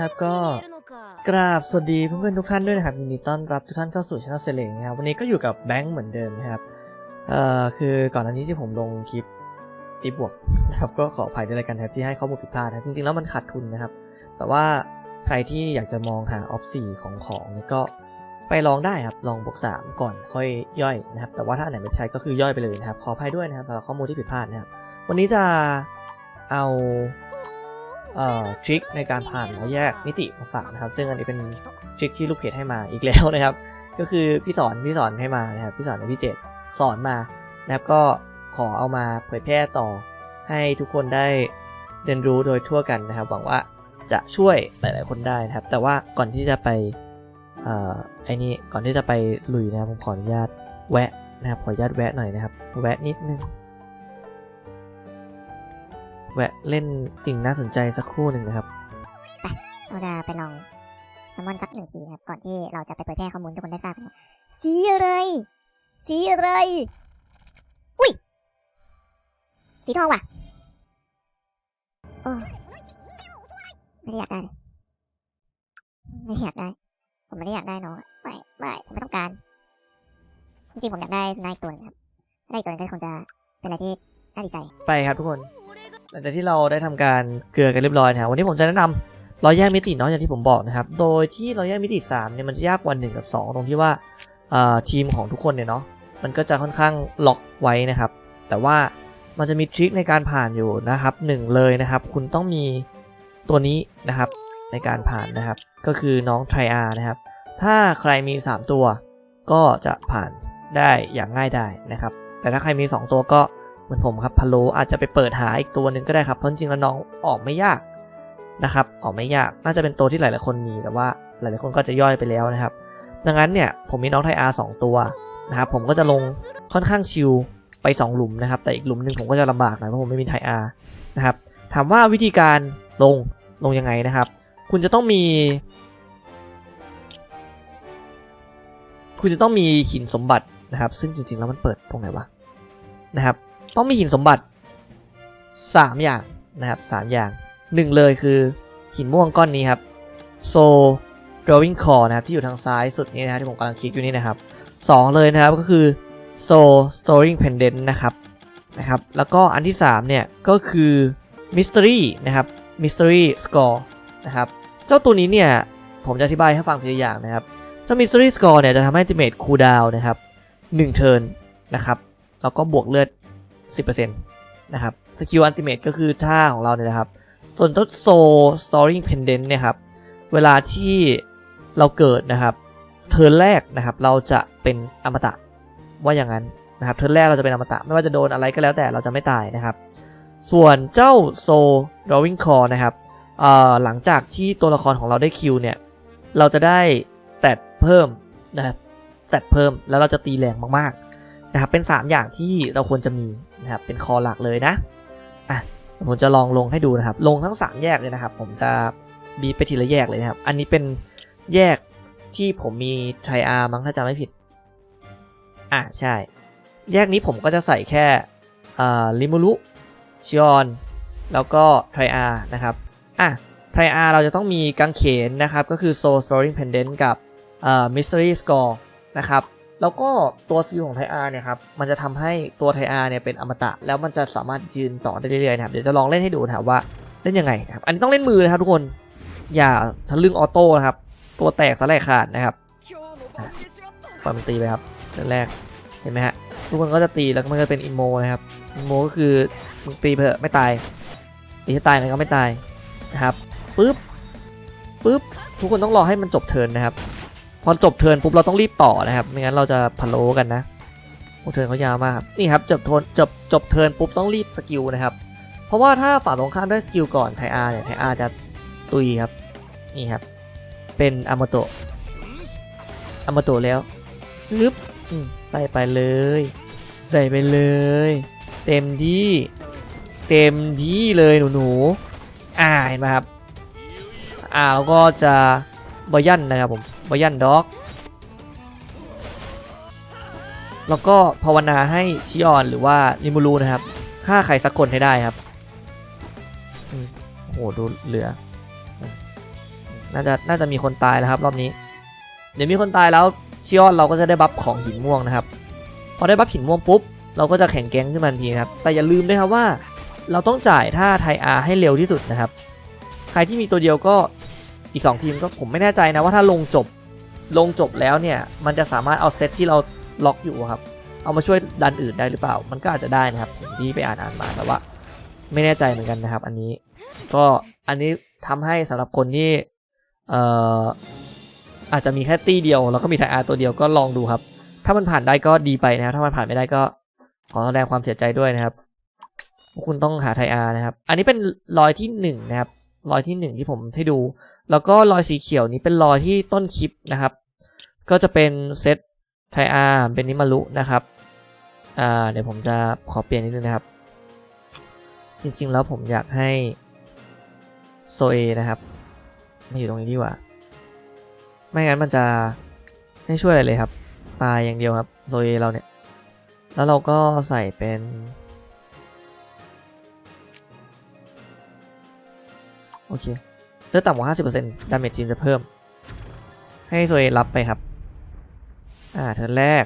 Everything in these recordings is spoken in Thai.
ครับก็กราบสวัสดีเพื่อนๆทุกท่านด้วยนะครับยินดีต้อนรับทุกท่านเข้าสู่ช่องเสเลงนะครับวันนี้ก็อยู่กับแบงค์เหมือนเดิมนะครับเอ่อคือก่อนอันนี้ที่ผมลงคลิปติบวกนะครับก็ขออภัยด้วยกันครับที่ให้ข้อมูลผิดพลาดนะจริงๆแล้วมันขาดทุนนะครับ แต่ว่าใครที่อยากจะมองหาออฟซีของของนี่ก็ไปลองได้ครับลองบวกสามก่อนค่อยย่อยนะครับ แต่ว่าถ้าไหนไม่ใช้ก็คือย่อยไปเลยนะครับขออภัยด้วยนะครับสำหรับข้อมูลที่ผิดพลาดนะครับวันนี้จะเอา ทริคในการผ่านแล้วแยกมิติมาฝานะครับ ซึ่งอันนี้เป็นทริคที่ลูกเพจให้มาอีกแล้วนะครับ ก็คือพี่สอนพี่สอนให้มานะครับพี่สอนในพี่เจตสอนมานะครับก็ขอเอามาเผยแพร่ต่อให้ทุกคนได้เรียนรู้โดยทั่วกันนะครับ หวังว่าจะช่วยหลาย ๆ คนได้นะครับ แต่ว่าก่อนที่จะไปอ่อไอ้นี่ก่อนที่จะไปลุยนะครับผมขออนุญาตแวะนะครับขออนุญาตแวะหน่อยนะครับ แวะนิดนึง แวะเล่นสิ่งน่าสนใจสักครู่หนึ่งนะครับเราจะไปลองซัมมอนสักหนึ่งทีนะครับ ก่อนที่เราจะไปเผยแพร่ข้อมูลให้ทุกคนได้ทราบกันว่าสีอะไร สีอะไร อุ้ย สีทองว่ะ โอ้ไม่ได้อยากได้เลยไม่ได้อยากได้ ผมไม่ได้อยากได้น้องอะไม่ไม่ผมไม่ต้องการ จริงๆผมอยากได้สุนัขอีกตัวหนึงครับถ้าได้อีกตัวหนึงก็คงจะเป็นอะไรที่น่าดีใจ ไปครับทุกคน หลังจากที่เราได้ทำการเกลือกันเรียบร้อยนะครับวันนี้ผมจะแนะนำรอยแยกมิติเนาะอย่างที่ผมบอกนะครับ โดยที่รอยแยกมิติ3เนี่ยมันจะยากกว่า1กับ 2 ตรงที่ว่าทีมของทุกคนเนี่ยเนาะมันก็จะค่อนข้างล็อกไว้นะครับ แต่ว่ามันจะมีทริคในการผ่านอยู่นะครับหนึ่งเลยนะครับ คุณต้องมีตัวนี้นะครับในการผ่านนะครับ ก็คือน้องไทอานะครับ ถ้าใครมี 3 ตัวก็จะผ่านได้อย่างง่ายได้นะครับ แต่ถ้าใครมี 2 ตัวก็ มือนผมครับพะโลอาจจะไปเปิดหาอีกตัวหนึ่งก็ได้ครับเพราะจริงแล้วน้องออกไม่ยากนะครับ ออกไม่ยากน่าจะเป็นตัวที่หลายๆคนมีแต่ว่าหลายๆคนก็จะย่อยไปแล้วนะครับ ดังนั้นเนี่ยผมมีน้องไทอาร์สองตัวนะครับผมก็จะลงค่อนข้างชิลไป 2 หลุมนะครับ แต่อีกหลุมหนึ่งผมก็จะลำบากหน่อยเพราะผมไม่มีไทอาร์นะครับถามว่าวิธีการลงลงยังไงนะครับ คุณจะต้องมี คุณจะต้องมีหินสมบัตินะครับ ซึ่งจริงๆแล้วมันเปิดตรงไหนวะนะครับ ต้องมีหินสมบัติ 3 อย่างนะครับสามอย่างหนึ่งเลยคือหินม่วงก้อนนี้ครับโซ drawing core นะครับที่อยู่ทางซ้ายสุดนี้นะครับที่ผมกำลังคลิกอยู่นี่นะครับสองเลยนะครับก็คือ so storing pendant นะครับนะครับ แล้วก็อันที่ 3 เนี่ยก็คือ mystery นะครับ mystery score นะครับเจ้าตัวนี้เนี่ยผมจะอธิบายให้ฟังทีละอย่างนะครับเจ้า mystery score เนี่ยจะทำให้ ultimate cooldown นะครับ1 turn นะครับแล้วก็บวกเลือด 10%นะครับสกิลอันติเมตก็คือท่าของเราเนี่ยนะครับ ส่วนเจ้าโซ storing pendant เนี่ยครับ เวลาที่เราเกิดนะครับเทิร์นแรกนะครับ เราจะเป็นอมตะว่าอย่างนั้นนะครับเทิร์นแรกเราจะเป็นอมตะ ไม่ว่าจะโดนอะไรก็แล้วแต่เราจะไม่ตายนะครับ ส่วนเจ้าโซ drawing core นะครับหลังจากที่ตัวละครของเราได้คิวเนี่ย เราจะได้สเตตเพิ่มนะครับสเตตเพิ่มแล้วเราจะตีแรงมากๆนะครับเป็น 3 อย่างที่เราควรจะมี นะครับเป็นคอหลักเลยนะอะผมจะลองลงให้ดูนะครับ ลงทั้ง 3 แยกเลยนะครับ ผมจะบีบไปทีละแยกเลยนะครับ อันนี้เป็นแยกที่ผมมีไทอาร์มั้งถ้าจำไม่ผิด อะใช่ แยกนี้ผมก็จะใส่แค่ลิมูรุชิออนแล้วก็ไทอาร์นะครับอะไทอาร์เราจะต้องมีกางเขนนะครับ ก็คือ Soul Storing Pendant กับอ่า Mystery Score นะครับ แล้วก็ตัวสกิลของไทอาร์เนี่ยครับมันจะทำให้ตัวไทอาร์เนี่ยเป็นอมตะ แล้วมันจะสามารถยืนต่อได้เรื่อยๆนะครับเดี๋ยวจะลองเล่นให้ดูนะครับว่าเล่นยังไงนะครับอันนี้ต้องเล่นมือนะครับทุกคนอย่าทะลึ่งออโต้นะครับ ตัวแตกสลายขาดนะครับปล่อยมันตีไปครับเริ่มแรกเห็นไหมฮะทุกคนก็จะตีแล้วมันก็เป็นอิโมนะครับอิโมก็คือมึงตีไปเถอไม่ตายตีให้ตายมันก็ไม่ตายนะครับปึ๊บปึ๊บทุกคนต้องรอให้มันจบเทิร์นนะครับ พอจบเทิร์นปุ๊บเราต้องรีบต่อนะครับ ไม่งั้นเราจะพะโล้กันนะโอ้เทิร์นเขายาวมากครับนี่ครับจบทนจบจบเทิร์นปุ๊บต้องรีบสกิลนะครับ เพราะว่าถ้าฝ่าตรงข้ามได้สกิลก่อนไทอาร์เนี่ยไทอาร์จะตุยครับนี่ครับ เป็นอามโตะอามโตะแล้วซึบอืมใส่ไปเลย ใส่ไปเลย เต็มที่เต็มที่เลยหนูหนูอ่าเห็นไหมครับอ่าแล้วก็จะบอยันนะครับผม บอยันด็อก แล้วก็ภาวนาให้ชิออนหรือว่าลิมูรูนะครับฆ่าใครสักคนให้ได้ครับโอ้โหดูเหลือ น่าจะน่าจะมีคนตายแล้วครับ รอบนี้ เดี๋ยวมีคนตายแล้วชิออนเราก็จะได้บัฟของหินม่วงนะครับ พอได้บัฟหินม่วงปุ๊บ เราก็จะแข่งแก๊งขึ้นมาทันทีครับ แต่อย่าลืมด้วยครับว่า เราต้องจ่ายท่าไทอาร์ให้เร็วที่สุดนะครับ ใครที่มีตัวเดียวก็ อีก 2 ทีมก็ผมไม่แน่ใจนะว่าถ้าลงจบลงจบแล้วเนี่ย มันจะสามารถเอาเซตที่เราล็อกอยู่ครับ เอามาช่วยดันอื่นได้หรือเปล่า มันก็อาจจะได้นะครับผมที่ไปอ่านอ่านมาแต่ว่า ไม่แน่ใจเหมือนกันนะครับ อันนี้ ก็อันนี้ทำให้สำหรับคนที่เอ่ออาจจะมีแค่ตีเดียว แล้วก็มีไทอาร์ตัวเดียวก็ลองดูครับ ถ้ามันผ่านได้ก็ดีไปนะครับถ้ามันผ่านไม่ได้ก็ขอแสดงความเสียใจด้วยนะครับคุณต้องหาไทอาร์นะครับ อันนี้เป็นรอยที่หนึ่งนะครับ รอยที่หนึ่งที่ผมให้ดู แล้วก็รอยสีเขียวนี้เป็นรอยที่ต้นคลิปนะครับ ก็จะเป็นเซตไทอาร์เป็นนิมารุนะครับอ่าเดี๋ยวผมจะขอเปลี่ยนนิดนึงนะครับ จริงๆแล้วผมอยากให้โซเอนะครับมาอยู่ตรงนี้ดีกว่า ไม่งั้นมันจะไม่ช่วยอะไรเลยครับ ตายอย่างเดียวครับโซเอเราเนี่ย แล้วเราก็ใส่เป็น โอเคเลือดต่ำกว่า 50%ดาเมจทีมจะเพิ่ม ให้โซเอรับไปครับ อ่าเทิร์นแรก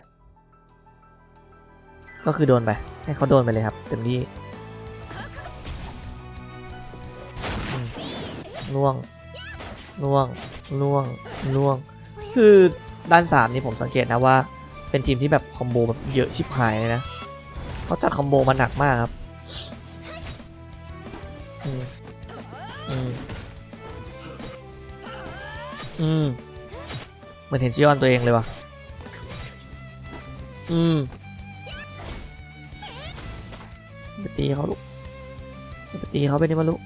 ก็คือโดนไป ให้เขาโดนไปเลยครับ เต็มที่ล่วงล่วงล่วงล่วง คือด้านสามนี่ผมสังเกตนะว่า เป็นทีมที่แบบคอมโบแบบเยอะชิบหายเลยนะเขาจัดคอมโบมาหนักมากครับ อืม อืมมเหมือนเห็นชิออนตัวเองเลยว่ะอืมไปตีเขาลูกไปตีเขาไปนี่มาลูก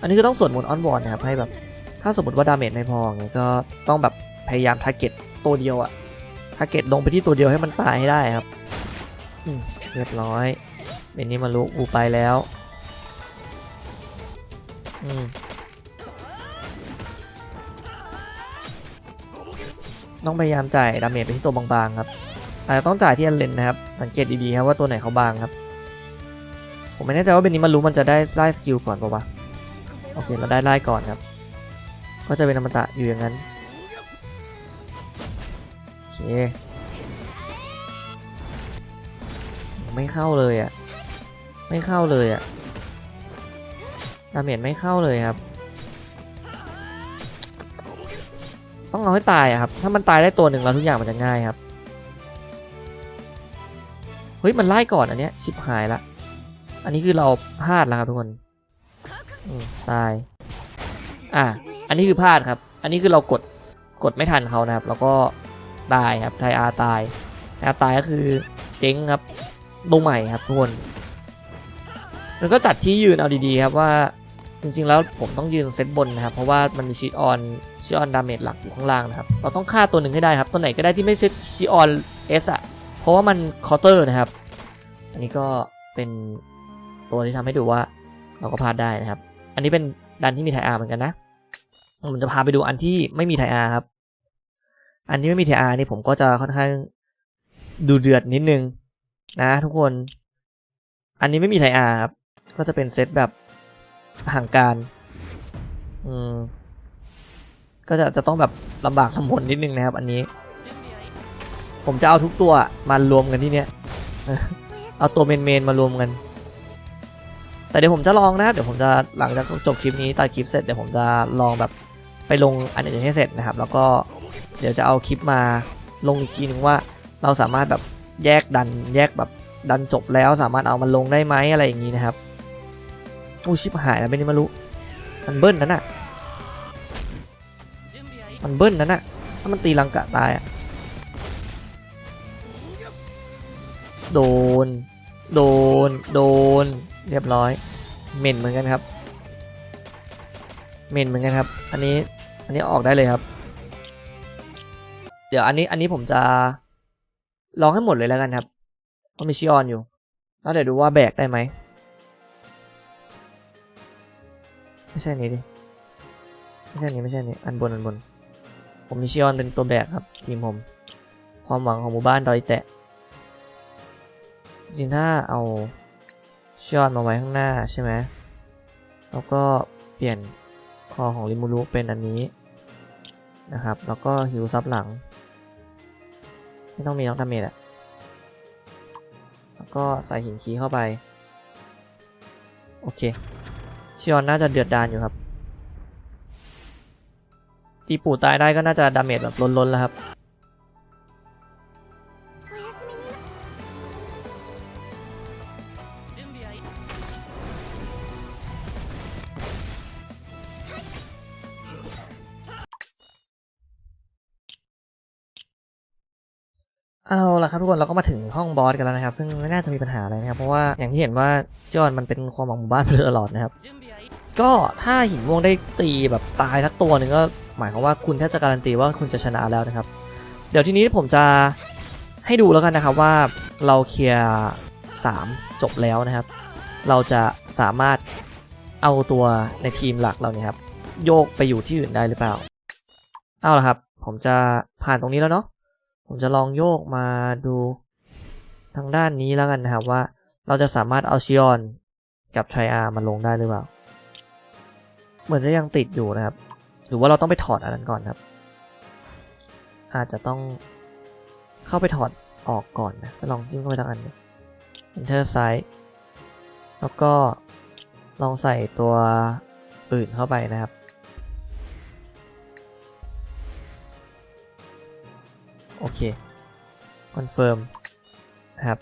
อันนี้คือต้องสวดมนต์อ้อนวอนนะครับให้แบบ ถ้าสมมติว่าดาเมจไม่พอไงก็ต้องแบบพยายามทาร์เก็ตตัวเดียวอะทาร์เก็ตลงไปที่ตัวเดียวให้มันตายให้ได้ครับอืมเรียบร้อยเป็นนี่มาลุกอูไปแล้ว ต้องพยายามจ่ายดาเมจไปที่ตัวบางๆครับอาจจะต้องจ่ายที่อันเลนนะครับ สังเกตดีๆครับว่าตัวไหนเขาบางครับ ผมไม่แน่ใจว่าเป็นนี้มารู้มันจะได้ไล่สกิลก่อนปะวะโอเคเราได้ไล่ก่อนครับ ก็จะเป็นอมตะอยู่อย่างนั้นโอเคไม่เข้าเลยอะ่ะ ไม่เข้าเลยอะ่ะ ดาเมจไม่เข้าเลยครับ ต้องเอาให้ตายอะครับ ถ้ามันตายได้ตัวหนึ่งแล้วทุกอย่างมันจะง่ายครับ เฮ้ยมันไล่ก่อนอันเนี้ยชิบหายละ อันนี้คือเราพลาดแล้วครับทุกคนตาย อะ อันนี้คือพลาดครับ อันนี้คือเรากด กดไม่ทันเขานะครับ แล้วก็ตายครับ ไทอาตายไทอาตายก็คือเจ๊งครับ ลงใหม่ครับทุกคนแล้วก็จัดที่ยืนเอาดีๆครับว่า จริงๆแล้วผมต้องยืนเซตบนนะครับ เพราะว่ามันมีชีออนชีออนดาเมจหลักอยู่ข้างล่างนะครับ เราต้องฆ่าตัวหนึ่งให้ได้ครับ ตัวไหนก็ได้ที่ไม่ใช่ชีออนเอสอะเพราะว่ามันคาน์เตอร์นะครับ อันนี้ก็เป็นตัวที่ทำให้ดูว่าเราก็พลาดได้นะครับ อันนี้เป็นดันที่มีไทอาร์เหมือนกันนะผมจะพาไปดูอันที่ไม่มีไทอาร์ครับ อันที่ไม่มีไทอาร์นี่ผมก็จะค่อนข้างดูเดือดนิดนึงนะทุกคน อันนี้ไม่มีไทอาร์ครับ ก็จะเป็นเซตแบบ ห่างการ อืม ก็จะจะต้องแบบลำบากลำบนนิดนึงนะครับ อันนี้ ผมจะเอาทุกตัวมารวมกันที่เนี้ย เอาตัวเมนเมนมารวมกัน แต่เดี๋ยวผมจะลองนะครับ เดี๋ยวผมจะหลังจากจบคลิปนี้ตัดคลิปเสร็จเดี๋ยวผมจะลองแบบไปลงอันอื่นให้เสร็จนะครับ แล้วก็เดี๋ยวจะเอาคลิปมาลงอีกทีนึงว่าเราสามารถแบบแยกดันแยกแบบดันจบแล้วสามารถเอามันลงได้ไหมอะไรอย่างนี้นะครับ อู้ชิบหายแล้วไม่ได้มารู้มันเบิ้ลนั่นน่ะ มันเบิ้ลนั่นน่ะ ถ้ามันตีลังกะตายอะโดน โดน โดน เรียบร้อยเหม็นเหมือนกันครับเหม็นเหมือนกันครับ อันนี้ อันนี้ออกได้เลยครับ เดี๋ยวอันนี้ อันนี้ผมจะลองให้หมดเลยแล้วกันครับเพราะมีชิออนอยู่ แล้วเดี๋ยวดูว่าแบกได้ไหม ไม่ใช่นี้ดิ ไม่ใช่นี้ไม่ใช่นี้อันบนอันบน ผมมีชิออนเป็นตัวแบกครับ ทีมผม ความหวังของหมู่บ้านดอยแตะ จริงถ้าเอาชิออนมาไว้ข้างหน้าใช่ไหมแล้วก็เปลี่ยนคอของริมูรุเป็นอันนี้นะครับ แล้วก็ฮิวซับหลัง ไม่ต้องมีน้องดาเมจอะแล้วก็ใส่หินคีเข้าไป โอเค ชิออนน่าจะเดือดดานอยู่ครับตีปู่ตายได้ก็น่าจะดาเมจแบบล้นๆแล้วครับ เอาละครับทุกคนเราก็มาถึงห้องบอสกันแล้วนะครับซึ่งไม่น่าจะมีปัญหาอะไรนะครับเพราะว่าอย่างที่เห็นว่าจอห์นมันเป็นความหวังหมู่บ้านมาโดยตลอดนะครับก็ถ้าหินม่วงได้ตีแบบตายสักตัวหนึ่งก็หมายความว่าคุณแทบจะการันตีว่าคุณจะชนะแล้วนะครับ เดี๋ยวทีนี้ผมจะให้ดูแล้วกันนะครับว่าเราเคลียร์3จบแล้วนะครับ เราจะสามารถเอาตัวในทีมหลักเราเนี่ยครับโยกไปอยู่ที่อื่นได้หรือเปล่า เอาละครับ ผมจะผ่านตรงนี้แล้วเนาะ ผมจะลองโยกมาดูทางด้านนี้แล้วกันนะครับว่าเราจะสามารถเอาชิออนกับไทอาร์มาลงได้หรือเปล่า เหมือนจะยังติดอยู่นะครับ หรือว่าเราต้องไปถอดอันนั้นก่อนครับ อาจจะต้องเข้าไปถอดออกก่อนนะลองจิ้มเข้าไปทางอันหนึง enter site แล้วก็ลองใส่ตัวอื่นเข้าไปนะครับ โอเคคอนเฟิร์มนะครับ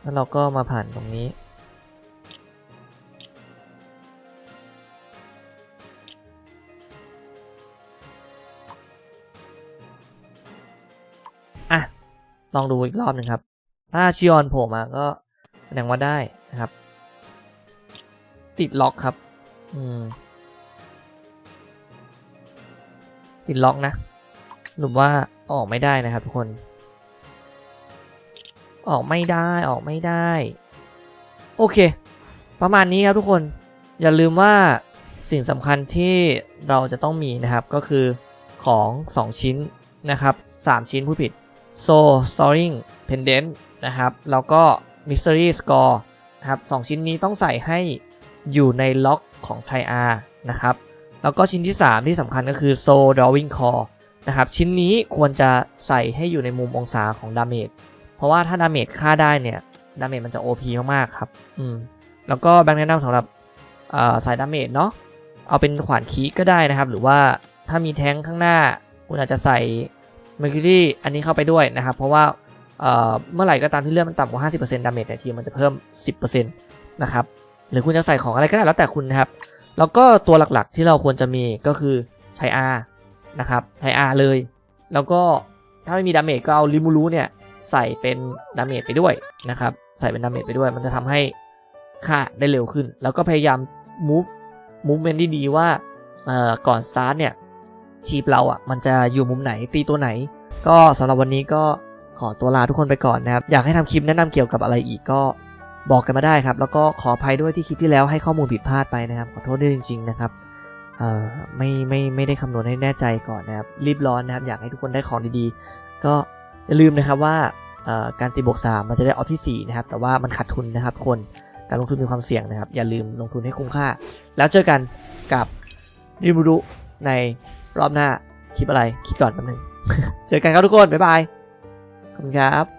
แล้วเราก็มาผ่านตรงนี้ อะ ลองดูอีกรอบหนึ่งครับ ถ้าชิออนโผล่มาก็แสดงว่าได้นะครับ ติดล็อกครับ อืม ติดล็อกนะหรือว่า ออกไม่ได้นะครับทุกคน ออกไม่ได้ออกไม่ได้ โอเค ประมาณนี้ครับทุกคน อย่าลืมว่าสิ่งสำคัญที่เราจะต้องมีนะครับก็คือของ 2 ชิ้นนะครับ 3 ชิ้นผู้ผิด so Storing Pendant นะครับ แล้วก็ Mystery Score นะครับสองชิ้นนี้ต้องใส่ให้อยู่ในล็อกของ t r i a นะครับ แล้วก็ชิ้นที่ 3 ที่สำคัญก็คือ so Drawing Core นะครับชิ้นนี้ควรจะใส่ให้อยู่ในมุมองศาของดาเมจเพราะว่าถ้าดาเมจค่าได้เนี่ยดาเมจมันจะ OP มากๆครับอืมแล้วก็แบงค์แนะนำสำหรับสายดาเมจเนาะเอาเป็นขวานคีก็ได้นะครับ หรือว่าถ้ามีแท้งข้างหน้า คุณอาจจะใส่ Mercury อันนี้เข้าไปด้วยนะครับ เพราะว่าเมื่อไหร่ก็ตามที่เลือดมันต่ำกว่า 50%ดาเมจในทีมมันจะเพิ่ม 10%นะครับหรือคุณจะใส่ของอะไรก็ได้แล้วแต่คุณนะครับ แล้วก็ตัวหลักๆที่เราควรจะมีก็คือไทอา นะครับไทอาร์เลย แล้วก็ถ้าไม่มีดาเมจก็เอาลิมูรูเนี่ยใส่เป็นดาเมจไปด้วยนะครับ ใส่เป็นดาเมจไปด้วย มันจะทำให้ฆ่าได้เร็วขึ้น แล้วก็พยายาม move movement ดีๆว่าก่อนสตาร์ทเนี่ยชีพเราอะมันจะอยู่มุมไหนตีตัวไหน ก็สำหรับวันนี้ก็ขอตัวลาทุกคนไปก่อนนะครับ อยากให้ทำคลิปแนะนำเกี่ยวกับอะไรอีกก็บอกกันมาได้ครับ แล้วก็ขออภัยด้วยที่คลิปที่แล้วให้ข้อมูลผิดพลาดไปนะครับ ขอโทษด้วยจริงๆนะครับ ไม่ไม่ไม่ได้คำนวณให้แน่ใจก่อนนะครับ รีบร้อนนะครับ อยากให้ทุกคนได้ของดีๆ ก็อย่าลืมนะครับว่าการตีบวก 3 มันจะได้ออฟที่ 4 นะครับ แต่ว่ามันขาดทุนนะครับคนการลงทุนมีความเสี่ยงนะครับ อย่าลืมลงทุนให้คุ้มค่า แล้วเจอกันกับริมูรุในรอบหน้าคลิปอะไร คิดก่อนแป๊บนึง เจอกันครับทุกคน บ๊ายบาย ขอบคุณครับ